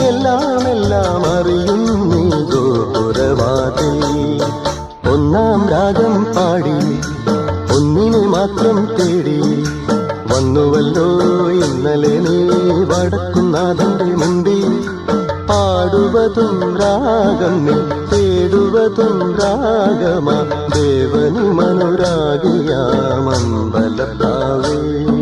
എല്ലാം എല്ലാം അറിയുന്നു ഗോപുരവാതിൽ. ഒന്നാം രാഗം പാടി ഒന്നിനെ മാത്രം തേടി. വന്നുവല്ലോ ഇന്നലെ നീ വടക്കുന്നാഥന്റെ മുമ്പിൽ. പാടുവതും രാഗം നീ തേടുവതും രാഗമാ. ദേവനി മനുരാഗിയാമമ്പലത്താവേ